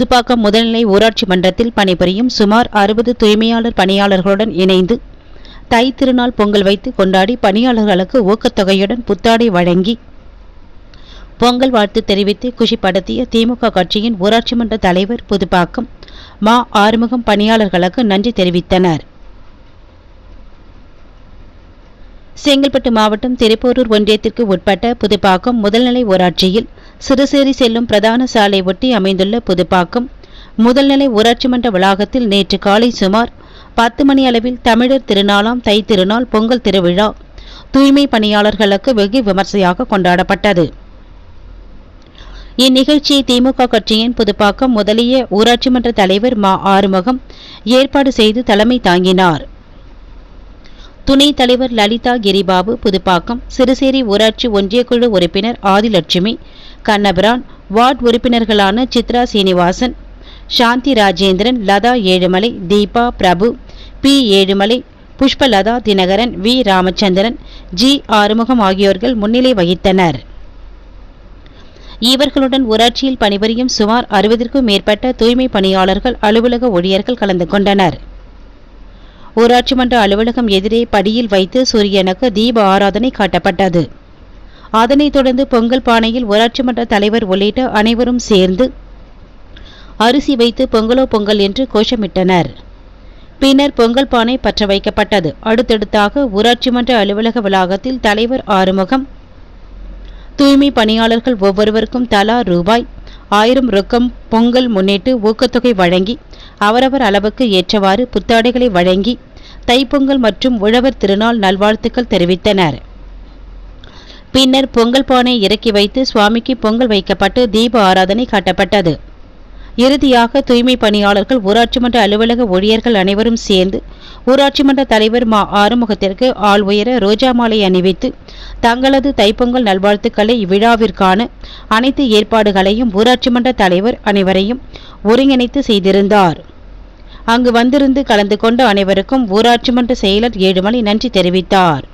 புதுப்பாக்கம் முதல்நிலை ஊராட்சி மன்றத்தில் பணிபுரியும் சுமார் அறுபது தூய்மையாளர் பணியாளர்களுடன் இணைந்து தை திருநாள் பொங்கல் வைத்து கொண்டாடி பணியாளர்களுக்கு ஊக்கத்தொகையுடன் புத்தாடை வழங்கி பொங்கல் வாழ்த்து தெரிவித்து குஷிப்படுத்திய திமுக கட்சியின் ஊராட்சி மன்ற தலைவர் புதுப்பாக்கம் மா ஆறுமுகம் பணியாளர்களுக்கு நன்றி தெரிவித்தனர். செங்கல்பட்டு மாவட்டம் திருப்போரூர் ஒன்றியத்திற்கு உட்பட்ட புதுப்பாக்கம் முதல்நிலை ஊராட்சியில் சிறுசேரி செல்லும் பிரதான சாலை ஒட்டி அமைந்துள்ள புதுப்பாக்கம் முதல்நிலை ஊராட்சி மன்ற வளாகத்தில் நேற்று காலை சுமார் பத்து மணி அளவில் தமிழர் திருநாளாம் தை திருநாள் பொங்கல் திருவிழா தூய்மை பணியாளர்களுக்கு வெகு விமர்சையாக கொண்டாடப்பட்டது. இந்நிகழ்ச்சியை திமுக கட்சியின் புதுப்பாக்கம் முதலிய ஊராட்சி மன்ற தலைவர் மா ஆறுமுகம் ஏற்பாடு செய்து தலைமை தாங்கினார். துணைத் தலைவர் லலிதா கிரிபாபு புதுப்பாக்கம் சிறுசேரி ஊராட்சி ஒன்றியக்குழு உறுப்பினர் ஆதிலட்சுமி கண்ணபிரான் வார்டு உறுப்பினர்களான Chitra Srinivasan Shanthi Rajendran Latha Ezhumalai Deepa Prabhu P Ezhumalai Pushpalatha Dhinakaran V Ramachandran G Arumugam ஆகியோர்கள் முன்னிலை வகித்தனர். இவர்களுடன் ஊராட்சியில் பணிபுரியும் சுமார் அறுபதிற்கும் மேற்பட்ட தூய்மை பணியாளர்கள் அலுவலக ஊழியர்கள் கலந்து கொண்டனர். ஊராட்சி மன்ற அலுவலகம் எதிரே படியில் வைத்து சூரியனுக்கு தீப ஆராதனை காட்டப்பட்டது. அதனைத் தொடர்ந்து பொங்கல் பானையில் ஊராட்சி மன்ற தலைவர் உள்ளிட்ட அனைவரும் சேர்ந்து அரிசி வைத்து பொங்கலோ பொங்கல் என்று கோஷமிட்டனர். பின்னர் பொங்கல் பானை பற்ற வைக்கப்பட்டது. அடுத்தடுத்தாக ஊராட்சி மன்ற அலுவலக வளாகத்தில் தலைவர் ஆறுமுகம் தூய்மை பணியாளர்கள் ஒவ்வொருவருக்கும் தலா ரூபாய் ஆயிரம் ரொக்கம் பொங்கல் முன்னிட்டு ஊக்கத்தொகை வழங்கி அவரவர் அளவுக்கு ஏற்றவாறு புத்தாடைகளை வழங்கி தைப்பொங்கல் மற்றும் உழவர் திருநாள் நல்வாழ்த்துக்கள் தெரிவித்தனர். பின்னர் பொங்கல் பானை இறக்கி வைத்து சுவாமிக்கு பொங்கல் வைக்கப்பட்டு தீப ஆராதனை காட்டப்பட்டது. இறுதியாக தூய்மை பணியாளர்கள் ஊராட்சி மன்ற அலுவலக ஊழியர்கள் அனைவரும் சேர்ந்து ஊராட்சி மன்ற தலைவர் மா ஆறுமுகத்திற்கு ஆள் உயர ரோஜா மாலை அணிவித்து தங்களது தைப்பொங்கல் நல்வாழ்த்துக்களை இவ்விழாவிற்கான அனைத்து ஏற்பாடுகளையும் ஊராட்சி மன்ற தலைவர் அனைவரையும் ஒருங்கிணைத்து செய்திருந்தார். அங்கு வந்திருந்து கலந்து கொண்ட அனைவருக்கும் ஊராட்சி மன்ற செயலர் ஏழுமலை நன்றி தெரிவித்தார்.